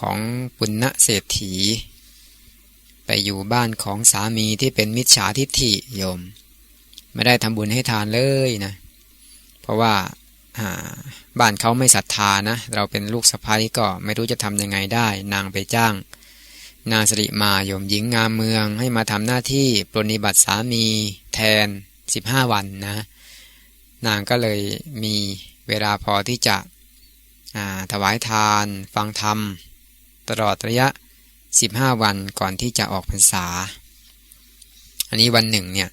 ของปุณณเศรษฐี ไปอยู่บ้านของสามีที่เป็นมิจฉาทิฏฐิโยม ไม่ได้ทำบุญให้ทานเลยนะ เพราะว่าบ้านเขาไม่ศรัทธานะ เราเป็นลูกสะใภ้ก็ไม่รู้จะทำยังไงได้ นางไปจ้าง นางสริมาโยมหญิงงามเมืองให้มาทำหน้าที่ปรนิบัติสามีแทน 15 วันนะ นางก็เลยมีเวลาพอที่จะถวายทาน ฟังธรรม ตลอดระยะ 15 วันก่อนที่จะออกพรรษา อันนี้วันหนึ่งเนี่ย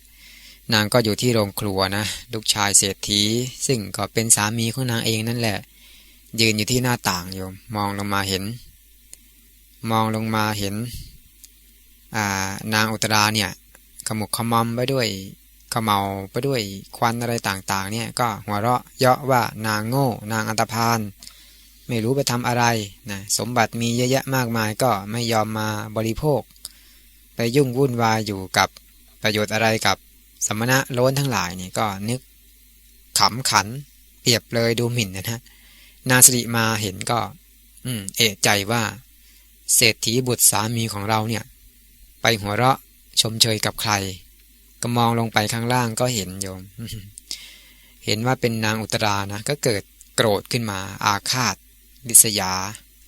นางก็อยู่ที่โรงครัวนะลูกชายเศรษฐี ซึ่งก็เป็นสามีของนางเองนั่นแหละ ยืนอยู่ที่หน้าต่างโยมมองลงมาเห็น มองลงมาเห็นนางอุตราเนี่ยขมุกขมอมไปด้วยขมเมาไปด้วยควันอะไรต่างๆ เนี่ยก็หัวเราะเยาะว่านางโง่ นางอันตพาน ไม่รู้ไปทำอะไรนะสมบัติมีเยอะแยะมากมายก็ไม่ยอมมาบริโภค ไปยุ่งวุ่นวายอยู่กับประโยชน์อะไรกับสมณะล้นทั้งหลายนี่ก็นึกขำขัน เปรียบเลยดูหมิ่นนะฮะนาสริมาเห็นก็ อืม เอะใจว่า เศรษฐีบุตรสามีของเราเนี่ย ไปหัวเราะชมเชยกับใคร ก็มองลงไปข้างล่างก็เห็นโยม เห็นว่าเป็นนางอุตรานะ ก็เกิดโกรธขึ้นมาอาฆาต ลิษยา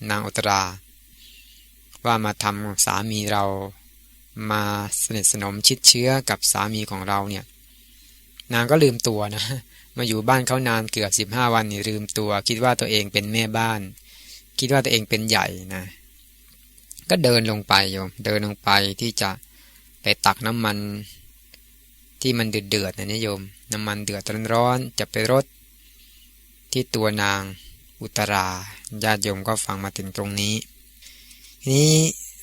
นางอุตรา ว่ามาทำสามีเรามาสนิทสนมชิดเชื้อกับสามีของเราเนี่ย นางก็ลืมตัวนะ มาอยู่บ้านเขานานเกือบสิบห้าวันนี่ลืมตัว คิดว่าตัวเองเป็นแม่บ้าน คิดว่าตัวเองเป็นใหญ่นะ ก็เดินลงไปโยมเดินลงไปที่จะไปตักน้ำมันที่มันเดือดเดือดนะโยม น้ำมันเดือดร้อนๆจะไปรดที่ตัวนาง อุตราญาติโยมก็ฟังมาถึงตรงนี้นี้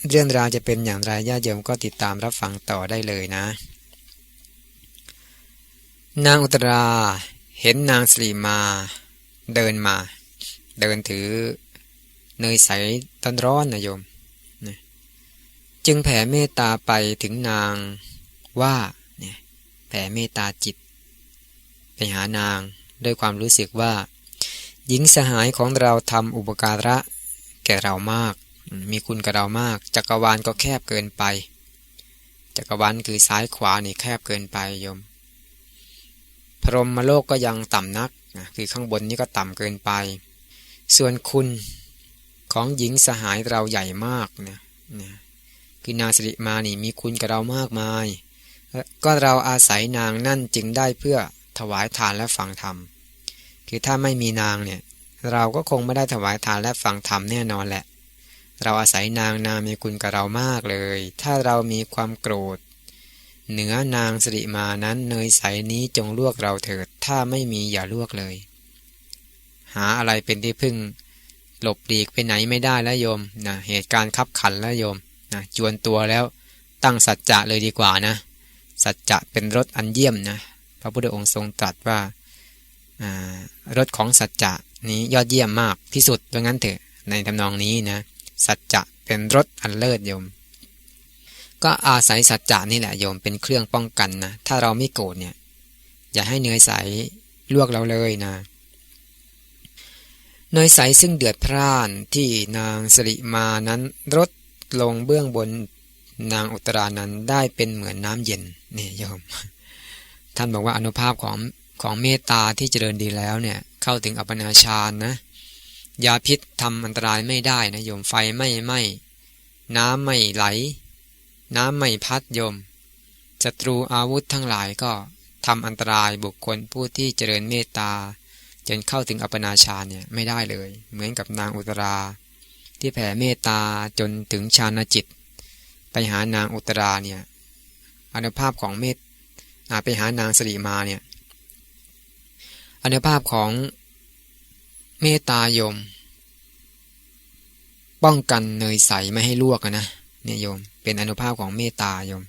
เรื่องราวจะเป็นอย่างไรญาติโยมก็ติดตามรับฟังต่อได้เลยนะ นางอุตราเห็นนางสลีมาเดินมา เดินถือเนยใสตอนร้อนนะโยมจึงแผ่เมตตาไปถึงนางว่าแผ่เมตตาจิต ไปหานางด้วยความรู้สึกว่า หญิงสหายของเราทำอุปการะ แก่เรามาก มีคุณกับเรามาก จักรวาลก็แคบเกินไป จักรวาลคือซ้ายขวานี่แคบเกินไปโยม พรหมโลกก็ยังต่ำนัก คือข้างบนนี่ก็ต่ำเกินไป ส่วนคุณของหญิงสหายเราใหญ่มากนะนะคือนาสิริมานี่มีคุณกับเรามากมาย ก็เราอาศัยนางนั่นจึงได้เพื่อถวายทานและฟังธรรม คือถ้าไม่มีนางเนี่ยเราก็คงไม่ได้ถวายทานและฟังธรรมแน่นอนแหละ เราอาศัยนางนางมีคุณกับเรามากเลย ถ้าเรามีความโกรธ เหนือนางสิริมานั้นเนยใสนี้จงลวกเราเถิด ถ้าไม่มีอย่าลวกเลย หาอะไรเป็นที่พึ่ง หลบดีกไปไหนไม่ได้แล้วโยมนะเหตุการณ์ขับขันแล้วโยมนะจวนตัวแล้วตั้งสัจจะเลยดีกว่านะ สัจจะเป็นรถอันเยี่ยมนะ พระพุทธองค์ทรงตรัสว่า รถของสัจจะนี้ยอดเยี่ยมมากที่สุดดังนั้นเถอะในทำนองนี้นะสัจจะเป็นรถอันเลิศโยม ก็อาศัยสัจจะนี่แหละโยมเป็นเครื่องป้องกันนะถ้าเราไม่โกรธเนี่ย อย่าให้เนยใสลวกเราเลยนะเนยใสซึ่งเดือดพร่านที่นางสริมานั้นรดลงเบื้องบนนางอุตรานั้นได้เป็นเหมือนน้ำเย็นนี่โยม ท่านบอกว่าอนุภาพของ ของเมตตาที่เจริญดีแล้วเนี่ยเข้าถึงอัปนาชานนะยาพิษทำอันตรายไม่ได้นะโยมไฟไม่ไหม้น้ำไม่ไหล น้ำไม่พัดโยมศัตรูอาวุธทั้งหลายก็ทำอันตรายบุคคลผู้ที่เจริญเมตตาจนเข้าถึงอัปนาชาเนี่ยไม่ได้เลย เหมือนกับนางอุตรา ที่แผ่เมตตาจนถึงฌานจิต ไปหานางอุตราเนี่ยอนุภาพของเมตไปหานางสรีมาเนี่ย อนุภาพของเมตตายม ป้องกันเนยใสไม่ให้ลวกนะเนี่ยโยม เป็นอนุภาพของเมตตายม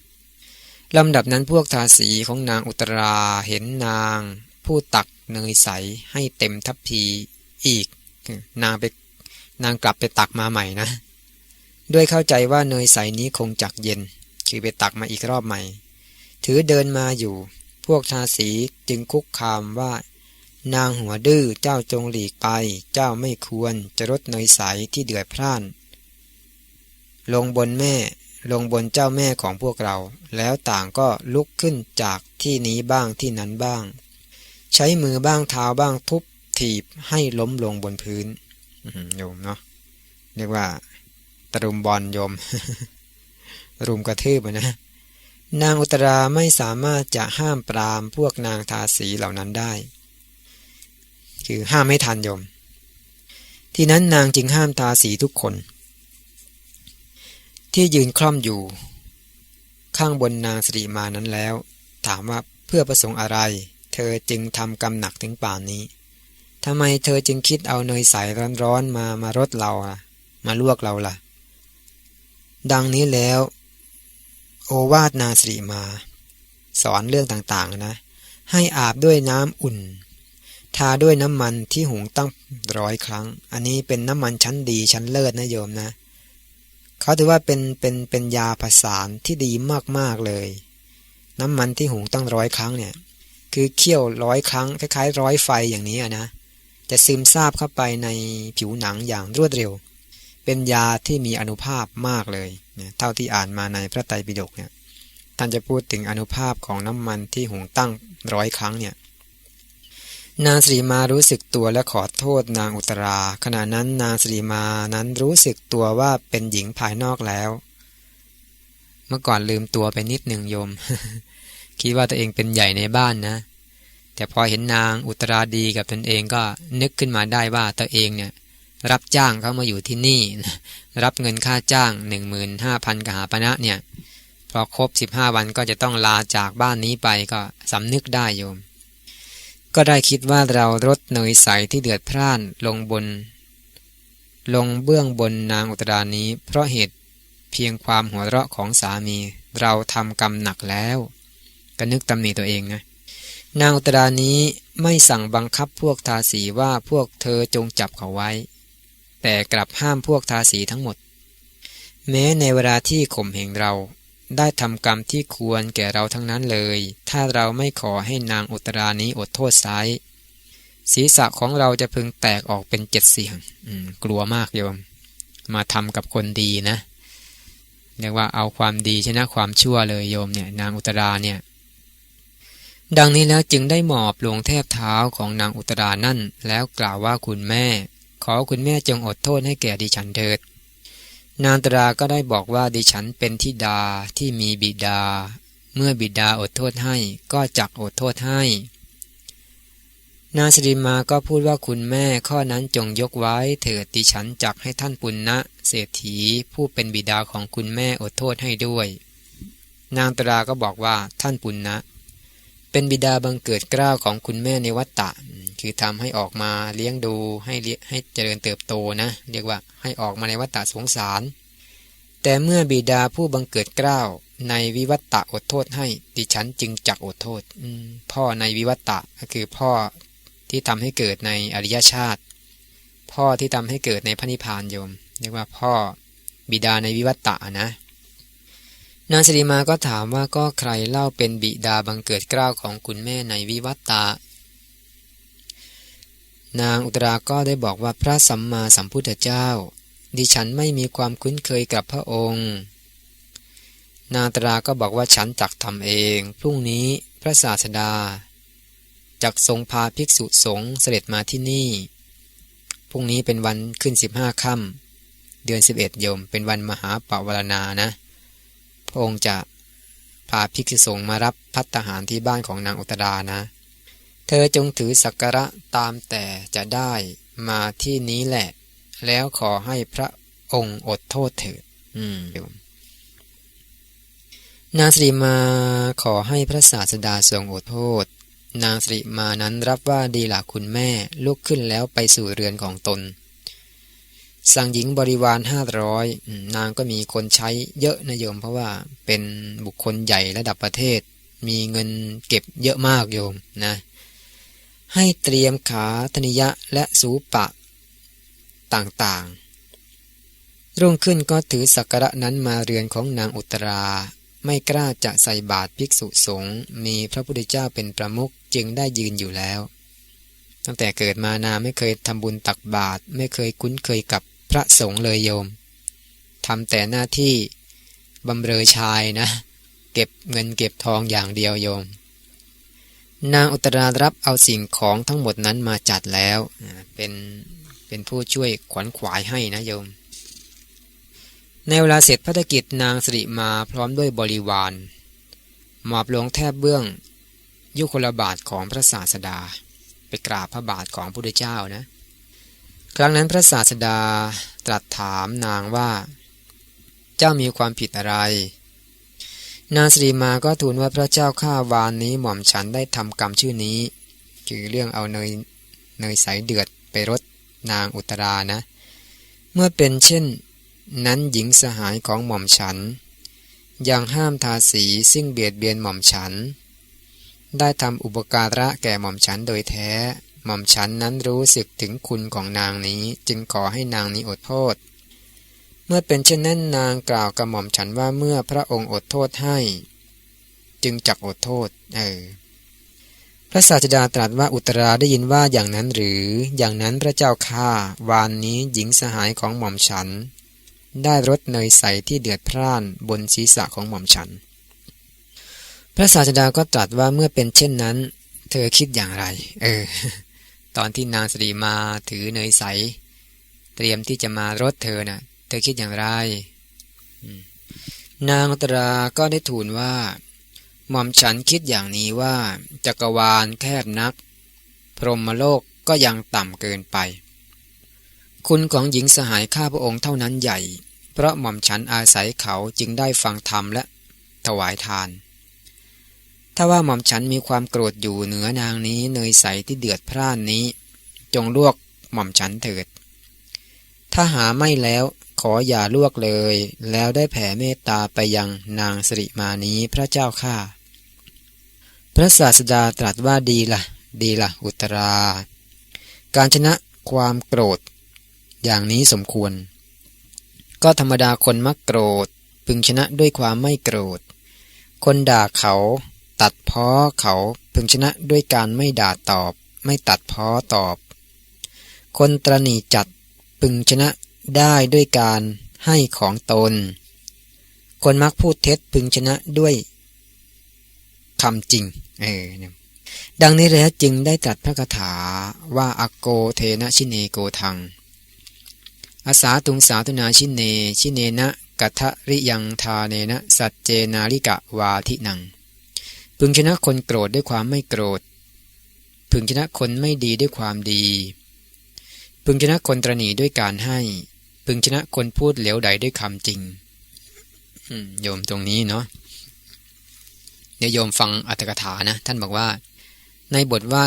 ลำดับนั้นพวกทาสีของนางอุตราเห็นนาง ผู้ตักเนยใสให้เต็มทัพพีอีก นางไปนางกลับไปตักมาใหม่นะ ด้วยเข้าใจว่าเนยใสนี้คงจักเย็น คือไปตักมาอีกรอบใหม่ ถือเดินมาอยู่ พวกทาสีจึงคุกคามว่า นางหัวดื้อเจ้าจงหลีกไป เจ้าไม่ควรจะรดเนยใสที่เดือดพร่าน ลงบนแม่ ลงบนเจ้าแม่ของพวกเรา แล้วต่างก็ลุกขึ้นจากที่นี้บ้างที่นั้นบ้าง ใช้มือบ้างเท้าบ้างทุบถีบให้ล้มลงบนพื้นโยมเนาะเรียกว่าตรุมบอลโยม รุมกระทืบนะ นางอุตราไม่สามารถจะห้ามปรามพวกนางทาสีเหล่านั้นได้ คือห้ามไม่ทันโยม ที่นั้นนางจึงห้ามทาสีทุกคน ที่ยืนคล่อมอยู่ ข้างบนนางสรีมานั้นแล้ว ถามว่าเพื่อประสงค์อะไร เธอจึงทำกรรมหนักถึงป่านนี้ทำไมเธอจึงคิดเอาเนยใสร้อนๆมามารดเราล่ะ มาลวกเราล่ะ ดังนี้แล้ว โอวาทนาสรีมา สอนเรื่องต่างๆนะ ให้อาบด้วยน้ำอุ่น ทาด้วยน้ำมันที่หุงตั้งร้อยครั้ง อันนี้เป็นน้ำมันชั้นดีชั้นเลิศนะโยมนะ เขาถือว่าเป็นเป็นเป็นยาผสานที่ดีมากๆเลย น้ำมันที่หุงตั้งร้อยครั้งเนี่ย คือเคี่ยวร้อยครั้งคล้ายๆ ร้อยไฟอย่างนี้นะ จะซึมซาบเข้าไปในผิวหนังอย่างรวดเร็ว เป็นยาที่มีอนุภาพมากเลยเนี่ยเท่าที่อ่านมาในพระไตรปิฎกเนี่ย ท่านจะพูดถึงอนุภาพของน้ำมันที่หุงตั้งร้อยครั้งเนี่ย นางสรีมารู้สึกตัวและขอโทษนางอุตรา ขณะนั้นนางสรีมานั้นรู้สึกตัวว่าเป็นหญิงภายนอกแล้ว เมื่อก่อนลืมตัวไปนิดหนึ่งโยม คิดว่าตัวเองเป็นใหญ่ในบ้านนะ แต่พอเห็นนางอุตราดีกับตนเองก็นึกขึ้นมาได้ว่าตัวเองเนี่ย รับจ้างเขามาอยู่ที่นี่ รับเงินค่าจ้างหนึ่งหมื่นห้าพันกหาปณะเนี่ยพอครบสิบห้าวันก็จะต้องลาจากบ้านนี้ไปก็สำนึกได้โยม ก็ได้คิดว่าเรารดเนยใสที่เดือดพร่านลงบน ลงเบื้องบนนางอุตรานี้ เพราะเหตุเพียงความหัวเราะของสามี เราทำกรรมหนักแล้วก็นึกตำหนิตัวเองนะนางอุตรานี้ไม่สั่งบังคับพวกทาสีว่าพวกเธอจงจับเขาไว้ แต่กลับห้ามพวกทาสีทั้งหมด แม้ในเวลาที่ข่มเหงเรา ได้ทำกรรมที่ควรแก่เราทั้งนั้นเลย ถ้าเราไม่ขอให้นางอุตรานี้อดโทษไซศีรษะของเราจะพึงแตกออกเป็นเจ็ดเสียงกลัวมากโยม มาทำกับคนดีนะเรียกว่าเอาความดีชนะความชั่วเลยโยมเนี่ยนางอุตราเนี่ย ดังนี้แล้วจึงได้หมอบลงแทบเท้าของนางอุตรานั่น แล้วกล่าวว่าคุณแม่ ขอคุณแม่จงอดโทษให้แก่ดิฉันเถิด นางตราก็ได้บอกว่าดิฉันเป็นทิดาที่มีบิดา เมื่อบิดาอดโทษให้ก็จักอดโทษให้ นางสริมาก็พูดว่าคุณแม่ข้อนั้นจงยกไว้เถิดดิฉันจักให้ท่านปุณณะเศรษฐีผู้เป็นบิดาของคุณแม่อดโทษให้ด้วย นางตราก็บอกว่าท่านปุณณะเป็นบิดาบังเกิดกล้าวของคุณแม่ในวัตตะ คือทำให้ออกมาเลี้ยงดูให้ให้เจริญเติบโตนะ เรียกว่าให้ออกมาในวัตตะสงสาร แต่เมื่อบิดาผู้บังเกิดเกล้าในวิวัตตะอดโทษให้ดิฉันจึงจักอดโทษพ่อในวิวัตตะก็คือพ่อที่ทำให้เกิดในอริยชาติ พ่อที่ทำให้เกิดในพระนิพพานโยม เรียกว่าพ่อบิดาในวิวัตตะนะนางสิริมาก็ถามว่าก็ใครเล่าเป็นบิดาบังเกิดเกล้าของคุณแม่ในวิวัตตา นางอุตราก็ได้บอกว่าพระสัมมาสัมพุทธเจ้า ดิฉันไม่มีความคุ้นเคยกับพระองค์ นางตราก็บอกว่าฉันจักทำเอง พรุ่งนี้พระศาสดาจักทรงพาภิกษุสงฆ์เสด็จมาที่นี่ พรุ่งนี้เป็นวันขึ้นสิบห้าค่ำเดือนสิบเอ็ดยม เป็นวันมหาปวารณานะ พระองค์จะพาภิกษุสงฆ์มารับพัฒหารที่บ้านของนางอุตดานะ เธอจงถือสักการะตามแต่จะได้มาที่นี้แหละ แล้วขอให้พระองค์อดโทษเถิดอืมนางสรีมาขอให้พระศาสดาทรงอดโทษ นางสรีมานั้นรับว่าดีหลักคุณแม่ลุกขึ้นแล้วไปสู่เรือนของตน สั่งหญิงบริวารห้าร้อยนางก็มีคนใช้เยอะนะโยม เพราะว่าเป็นบุคคลใหญ่ระดับประเทศ มีเงินเก็บเยอะมากโยมนะ ให้เตรียมขาธนิยะและสูปะ ต่างๆ รุ่งขึ้นก็ถือสักการะนั้นมาเรือนของนางอุตรา ไม่กล้าจะใส่บาตรภิกษุสงฆ์มีพระพุทธเจ้าเป็นประมุขจึงได้ยืนอยู่แล้ว ตั้งแต่เกิดมานาไม่เคยทำบุญตักบาตรไม่เคยคุ้นเคยกับพระสงฆ์เลยโยมทำแต่หน้าที่บำเรอชายนะ เก็บเงินเก็บทองอย่างเดียวโยม นางอุตรารับเอาสิ่งของทั้งหมดนั้นมาจัดแล้วเป็นเป็นผู้ช่วยขวัญขวายให้นะโยม ในเวลาเสร็จภารกิจนางสิริมาพร้อมด้วยบริวารหมอบลงแทบเบื้อง ยุคลบาทของพระศาสดา ไปกราบพระบาทของพระพุทธเจ้านะ ครั้งนั้นพระศาสดาตรัสถามนางว่า เจ้ามีความผิดอะไร นางสรีมาก็ทูลว่าพระเจ้าข้าวานนี้หม่อมฉันได้ทำกรรมชื่อนี้ คือเรื่องเอาเนยเนยใสเดือดไปรดนางอุตรานะ เมื่อเป็นเช่น นั้นหญิงสหายของหม่อมฉัน ยังห้ามทาสีซึ่งเบียดเบียนหม่อมฉัน ได้ทำอุปการะแก่หม่อมฉันโดยแท้ หม่อมฉันนั้นรู้สึกถึงคุณของนางนี้จึงขอให้นางนี้อดโทษ เมื่อเป็นเช่นนั้นนางกล่าวกับหม่อมฉันว่าเมื่อพระองค์อดโทษให้ จึงจักอดโทษ เออ พระศาสดาตรัสว่าอุตราได้ยินว่าอย่างนั้นหรือ อย่างนั้นพระเจ้าข้าวานนี้หญิงสหายของหม่อมฉัน ได้รดเนยใสที่เดือดพร่านบนศีรษะของหม่อมฉัน พระศาสดาก็ตรัสว่าเมื่อเป็นเช่นนั้น เธอคิดอย่างไร เออ ตอนที่นางสตรีมาถือเนยใส เตรียมที่จะมารถเธอนะ่ะ ธอคิดอย่างไร นางตราก็ได้ทูลว่า หม่อมฉันคิดอย่างนี้ว่า จักรวาลแคบนัก พรหมโลกก็ยังต่ำเกินไป คุณของหญิงสหายข้าพระองค์เท่านั้นใหญ่ เพราะหม่อมฉันอาศัยเขาจึงได้ฟังธรรมและถวายทาน ถ้าว่าหม่อมฉันมีความโกรธอยู่เหนือนางนี้เนยใสที่เดือดพร่านนี้ จงลวกหม่อมฉันเถิด ถ้าหาไม่แล้ว ขออย่าลวกเลย แล้วได้แผ่เมตตาไปยังนางสิริมานี้พระเจ้าข้าพระศาสดาตรัสว่าดีละ่ะดีละ่ะอุตรา การชนะความโกรธ อย่างนี้สมควร ก็ธรรมดาคนมักโกรธ พึงชนะด้วยความไม่โกรธ คนด่าเขาตัดพ้อเขาพึงชนะด้วยการไม่ด่าตอบ ไม่ตัดพ้อตอบ คนตรณีจัดพึงชนะ ได้ด้วยการให้ของตน คนมักพูดเท็จพึงชนะด้วยคำจริง เออดังนี้แล้วจึงได้จัดพระคาถาว่าอโกเทนะชิเนโกทัง อาสาตุงสาตุนาชิเน ชิเนนะกัทริยังทาเนนะ สัจเจนาลิกะวาทินัง พึงชนะคนโกรธด้วยความไม่โกรธ พึงชนะคนไม่ดีด้วยความดี พึงชนะคนตรณีด้วยการให้ พึงชนะคนพูดเหลวใดด้วยคำจริงโยมตรงนี้เนาะเดี๋ยวโยมฟังอัตถกถานะ ท่านบอกว่า ในบทว่า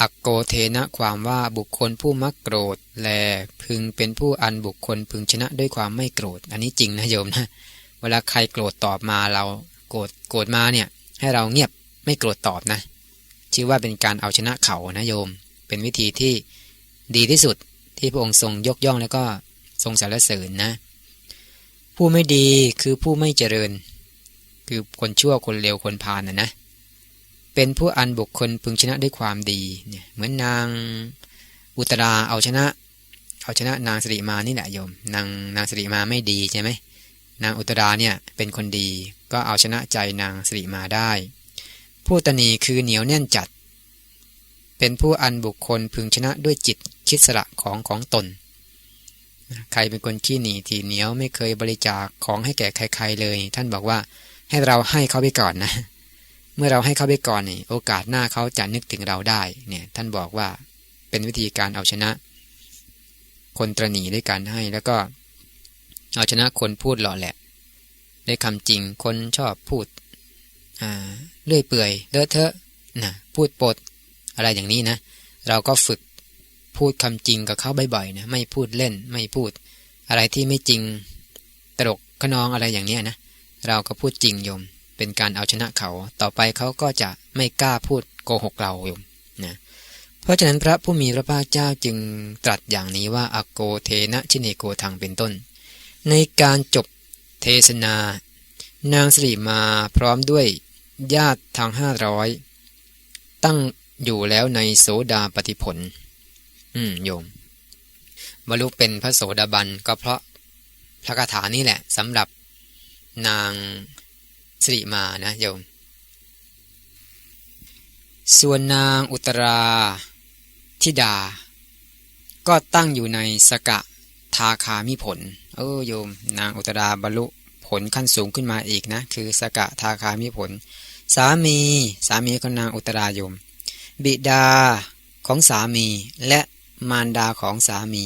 อักโกเทนะความว่าบุคคลผู้มักโกรธ แลพึงเป็นผู้อันบุคคลพึงชนะด้วยความไม่โกรธ อันนี้จริงนะโยมนะเวลาใครโกรธตอบมาเราโกรธโกรธมาเนี่ย ให้เราเงียบไม่โกรธตอบนะ ชื่อว่าเป็นการเอาชนะเขานะโยม เป็นวิธีที่ดีที่สุดที่พระองค์ทรงยกย่องแล้วก็ ทรงสรรเสริญนะ ผู้ไม่ดีคือผู้ไม่เจริญ คือคนชั่วคนเลวคนพาลนะนะ เป็นผู้อันบุคคลพึงชนะด้วยความดีเนี่ยเหมือนนางอุตราเอาชนะ เอาชนะนางสิริมานี่แหละโยม นางนางสิริมาไม่ดีใช่ไหมนางอุตราเนี่ยเป็นคนดีก็เอาชนะใจนางสิริมาได้ ผู้ตนีคือเหนียวแน่นจัด เป็นผู้อันบุคคลพึงชนะด้วยจิตคิดสละของของตน ใครเป็นคนขี้หนีทีเหนียวไม่เคยบริจาคของให้แก่ใคร ๆ เลย ท่านบอกว่าให้เราให้เขาไปก่อนนะ เมื่อเราให้เขาไปก่อนนี่โอกาสหน้าเขาจะนึกถึงเราได้ เนี่ย ท่านบอกว่าเป็นวิธีการเอาชนะ คนตรณีด้วยการให้แล้วก็ เอาชนะคนพูดหล่อแหละในคำจริงคนชอบพูดเลื่อยเปื่อยเลอะเทอะนะพูดปดอะไรอย่างนี้นะ เราก็ฝึก พูดคำจริงกับเขาบ่อยๆนะไม่พูดเล่นไม่พูด อะไรที่ไม่จริงตลกขนองอะไรอย่างเนี้ยนะเราก็พูดจริงโยม เป็นการเอาชนะเขา ต่อไปเขาก็จะไม่กล้าพูดโกหกเราโยมนะเพราะฉะนั้นพระผู้มีพระภาคเจ้าจึงตรัสอย่างนี้ว่าอโกเทนะชินโกทางเป็นต้น ในการจบเทศนา นางสิริมาพร้อมด้วยญาติทางห้าร้อยตั้งอยู่แล้วในโสดาปฏิผล อืมโยมบรรลุเป็นพระโสดาบันก็เพราะพระคาถานี้แหละสำหรับนางสิริมานะโยม ส่วนนางอุตราธิดา ก็ตั้งอยู่ในสกะทาคามิผล เออโยม นางอุตราบรรลุผลขั้นสูงขึ้นมาอีกนะ คือสกะทาคามิผล สามี สามีของนางอุตราโยม บิดาของสามีและ มารดาของสามี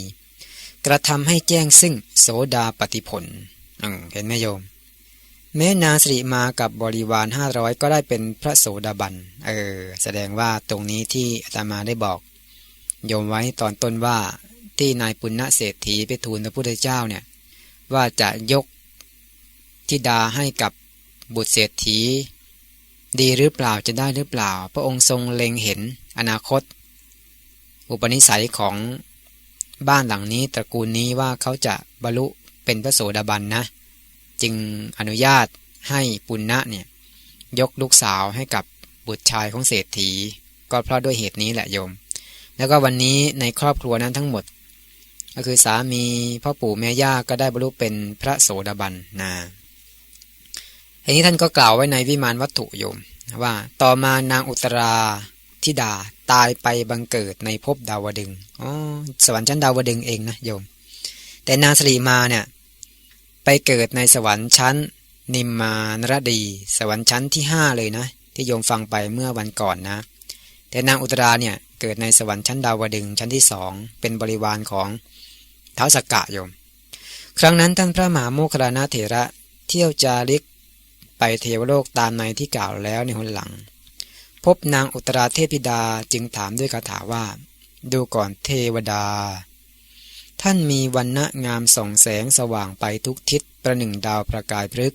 กระทำให้แจ้งซึ่งโสดาปฏิผลเห็นไหมโยม แม้นางสิริมากับบริวารห้าร้อยก็ได้เป็นพระโสดาบัน เออ แสดงว่าตรงนี้ที่อาตมาได้บอก โยมไว้ตอนต้นว่าที่นายปุณณเศรษฐีไปทูลพระพุทธเจ้าเนี่ย ว่าจะยกทิดาให้กับบุตรเศรษฐี ดีหรือเปล่าจะได้หรือเปล่า พระองค์ทรงเล็งเห็นอนาคต อุปนิสัยของบ้านหลังนี้ตระกูลนี้ว่าเขาจะบรรลุเป็นพระโสดาบันนะ จึงอนุญาตให้ปุณณะเนี่ยยกลูกสาวให้กับบุตรชายของเศรษฐี ก็เพราะด้วยเหตุนี้แหละโยม แล้วก็วันนี้ในครอบครัวนั้นทั้งหมด ก็คือสามีพ่อปู่แม่ย่าก็ได้บรรลุเป็นพระโสดาบันนะอันนี้ท่านก็กล่าวไว้ในวิมานวัตถุโยมว่าต่อมานางอุตรา ธิดาตายไปบังเกิดในภพดาวดึงอ๋อสวรรค์ชั้นดาวดึงเองนะโยม แต่นางสรีมาเนี่ยไปเกิดในสวรรค์ชั้น นิมมานรดี สวรรค์ชั้นที่ห้าเลยนะ ที่โยมฟังไปเมื่อวันก่อนนะ แต่นางอุตราเนี่ยเกิดในสวรรค์ชั้นดาวดึงชั้นที่สองเป็นบริวารของเท้าสกกะโยม ครั้งนั้นท่านพระมหาโมคคลานาเถระเที่ยวจาริกไปเทวโลกตามในที่กล่าวแล้วในหนหลัง พบนางอุตราเทพิดาจึงถามด้วยคาถาว่า ดูก่อนเทวดา ท่านมีวันณะงามส่องแสงสว่างไปทุกทิศประหนึ่งดาวประกายพฤก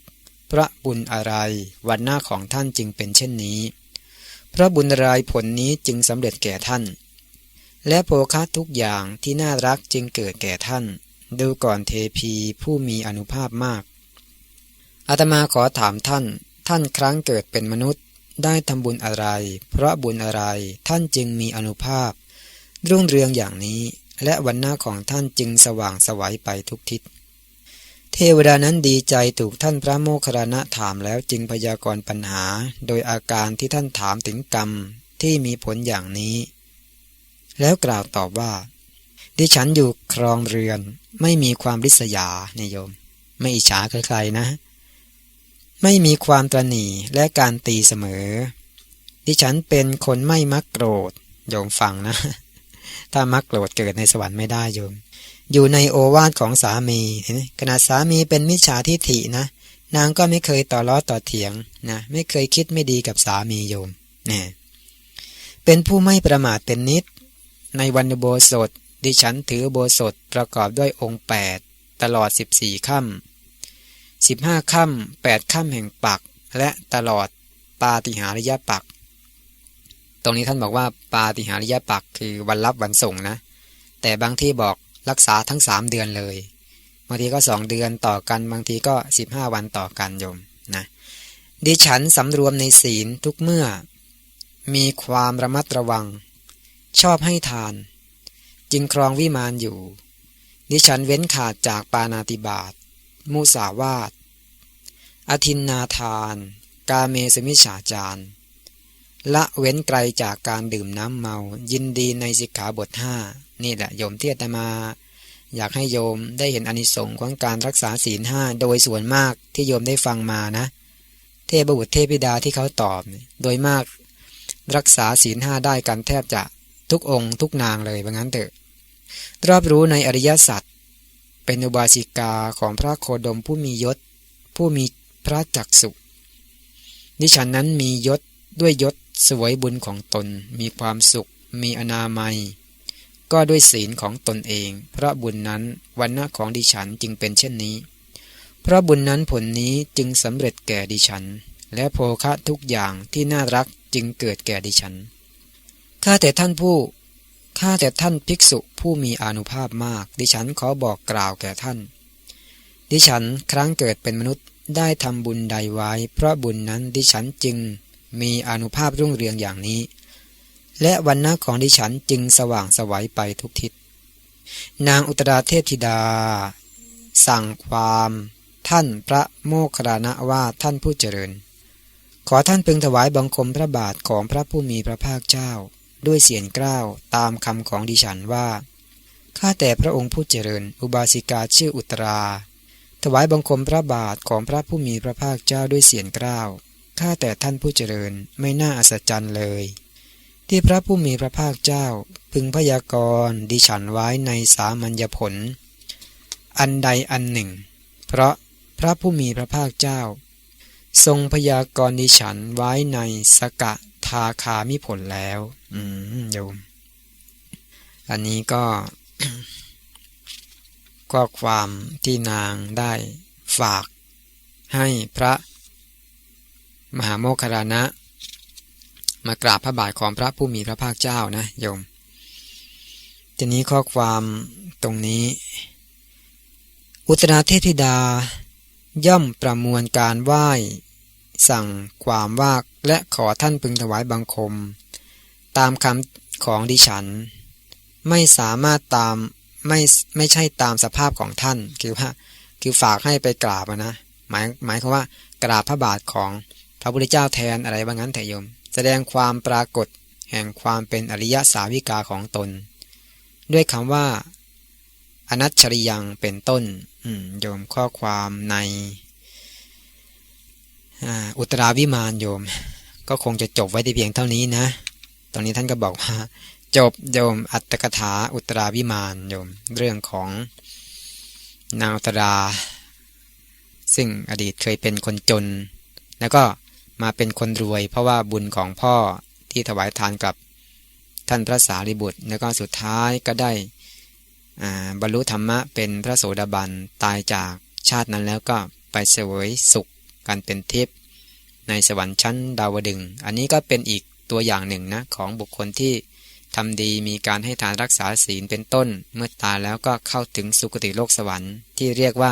พระบุญอะไรวันหน้าของท่านจึงเป็นเช่นนี้ พระบุญรายผลนี้จึงสำเร็จแก่ท่าน และโภคะทุกอย่างที่น่ารักจึงเกิดแก่ท่าน ดูก่อนเทพีผู้มีอนุภาพมากอาตมาขอถามท่าน ท่านครั้งเกิดเป็นมนุษย์ ได้ทำบุญอะไร เพราะบุญอะไรท่านจึงมีอนุภาพ รุ่งเรืองอย่างนี้ และวันหน้าของท่านจึงสว่างสวัยไปทุกทิศ เทวดานั้นดีใจถูกท่านพระโมคคัลลานะถามแล้วจึงพยากรณ์ปัญหา โดยอาการที่ท่านถามถึงกรรมที่มีผลอย่างนี้ แล้วกล่าวตอบว่า ดิฉันอยู่ครองเรือน ไม่มีความริษยาเนโยม ไม่อิจฉาใครๆนะ ไม่มีความตรณีและการตีเสมอ ดิฉันเป็นคนไม่มักโกรธ โยมฟังนะ ถ้ามักโกรธเกิดในสวรรค์ไม่ได้โยม อยู่ในโอวาทของสามีเห็นไหมขณะสามีเป็นมิจฉาทิฐินะ นางก็ไม่เคยต่อล้อต่อเถียงนะ ไม่เคยคิดไม่ดีกับสามีโยมเนี่ยเป็นผู้ไม่ประมาทเป็นนิด ในวันโบสถดิฉันถือโบสถประกอบด้วยองค์ 8 ตลอด 14ค่ำ สิบห้าค่ำแปดค่ำแห่งปักและตลอดปาติหาริยปัก ตรงนี้ท่านบอกว่าปาติหาริยปักคือวันรับวันส่งนะ แต่บางที่บอกรักษาทั้งสามเดือนเลย บางทีก็สองเดือนต่อกันบางทีก็สิบห้าวันต่อกันโยมนะดิฉันสำรวมในศีลทุกเมื่อ มีความระมัดระวัง ชอบให้ทาน จึงครองวิมานอยู่ ดิฉันเว้นขาดจากปานาติบาต มุสาวาตอธินนาทาน กาเมสมิชาจารละเว้นไกลจากการดื่มน้ำเมา ยินดีในสิกขาบทห้านี่แหละโยมเทียตมา อยากให้โยมได้เห็นอนิสงส์ของการรักษาศีลห้าโดยส่วนมากที่โยมได้ฟังมานะ เทพบุตรเทพิดาที่เขาตอบ โดยมากรักษาศีลห้าได้กันแทบจะทุกองค์ ทุกนางเลยว่างั้นเถอะรอบรู้ในอริยสัจ เป็นอุบาสิกาของพระโคดมผู้มียศ ผู้มีพระจักสุดิฉันนั้นมียศด้วยยศสวยบุญของตน มีความสุข มีอนามัย ก็ด้วยศีลของตนเอง พระบุญนั้นวันณะของดิฉันจึงเป็นเช่นนี้ พระบุญนั้นผลนี้จึงสำเร็จแก่ดิฉัน และโภคะทุกอย่างที่น่ารักจึงเกิดแก่ดิฉันข้าแต่ท่านผู้ข้าแต่ท่านภิกษุ ผู้มีอนุภาพมาก ดิฉันขอบอกกล่าวแก่ท่าน ดิฉันครั้งเกิดเป็นมนุษย์ได้ทำบุญใดไว้ เพราะบุญนั้นดิฉันจึงมีอนุภาพรุ่งเรืองอย่างนี้ และวันณะของดิฉันจึงสว่างสวัยไปทุกทิศ นางอุตราเทพธิดา สั่งความ ท่านพระโมคคัลลานะว่าท่านผู้เจริญ ขอท่านพึงถวายบังคมพระบาทของพระผู้มีพระภาคเจ้า ด้วยเสียงกล้าวตามคำของดิฉันว่า ข้าแต่พระองค์ผู้เจริญ อุบาสิกาชื่ออุตรา ถวายบังคมพระบาทของพระผู้มีพระภาคเจ้าด้วยเสียงกล้าว ข้าแต่ท่านผู้เจริญไม่น่าอัศจรรย์เลย ที่พระผู้มีพระภาคเจ้า พึงพยากรณ์ดิฉันไว้ในสามัญญผล อันใดอันหนึ่ง เพราะพระผู้มีพระภาคเจ้า ทรงพยากรณ์ดิฉันไว้ในสกะทาคามิผลแล้ว อืมโยม อันนี้ก็ข้อความที่นางได้ฝาก ให้พระมหาโมคคารณะ มากราบพระบาทของพระผู้มีพระภาคเจ้านะโยมทีนี้ข้อความตรงนี้ อุตราเทธิดา ย่อมประมวลการไหว้ สั่งความว่าและขอท่านพึงถวายบังคม ตามคำของดิฉัน ไม่สามารถตามไม่ไม่ใช่ตามสภาพของท่าน คือว่าคือฝากให้ไปกราบนะหมายหมายความว่ากราบพระบาทของพระพุทธเจ้าแทนอะไรบางงั้นเถยม แสดงความปรากฏแห่งความเป็นอริยสาวิกาของตน ด้วยคำว่า อนัตชริยังเป็นต้นโยมข้อความในอุตราวิมานโยม ก็คงจะจบไว้ที่เพียงเท่านี้นะ ตอนนี้ท่านก็บอกว่า จบโยมอัตตกถาอุตราวิมานโยมเรื่องของนางอุตรา ซึ่งอดีตเคยเป็นคนจน แล้วก็มาเป็นคนรวย เพราะว่าบุญของพ่อที่ถวายทานกับท่านพระสารีบุตร แล้วก็สุดท้ายก็ได้บรรลุธรรมะเป็นพระโสดาบันตายจากชาตินั้นแล้วก็ไปเสวยสุขกันเป็นทิพย์ในสวรรค์ชั้นดาวดึง อันนี้ก็เป็นอีก ตัวอย่างหนึ่งนะของบุคคลที่ทำดีมีการให้ทานรักษาศีลเป็นต้น เมื่อตายแล้วก็เข้าถึงสุคติโลกสวรรค์ ที่เรียกว่า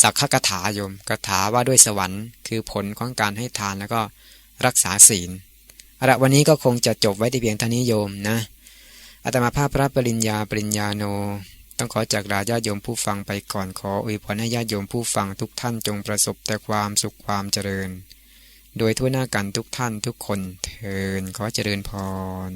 สักขกถาโยมกถาว่าด้วยสวรรค์ คือผลของการให้ทานแล้วก็รักษาศีลอาละวันนี้ก็คงจะจบไว้ที่เพียงเท่านี้โยมนะอาตมาภาพพระปริญญาปริญญาโน ต้องขอจากลาญาโยมผู้ฟังไปก่อนขออวยพรให้ญาโยมผู้ฟังทุกท่านจงประสบแต่ความสุขความเจริญ โดยทั่วหน้ากันทุกท่านทุกคนเทินขอเจริญพร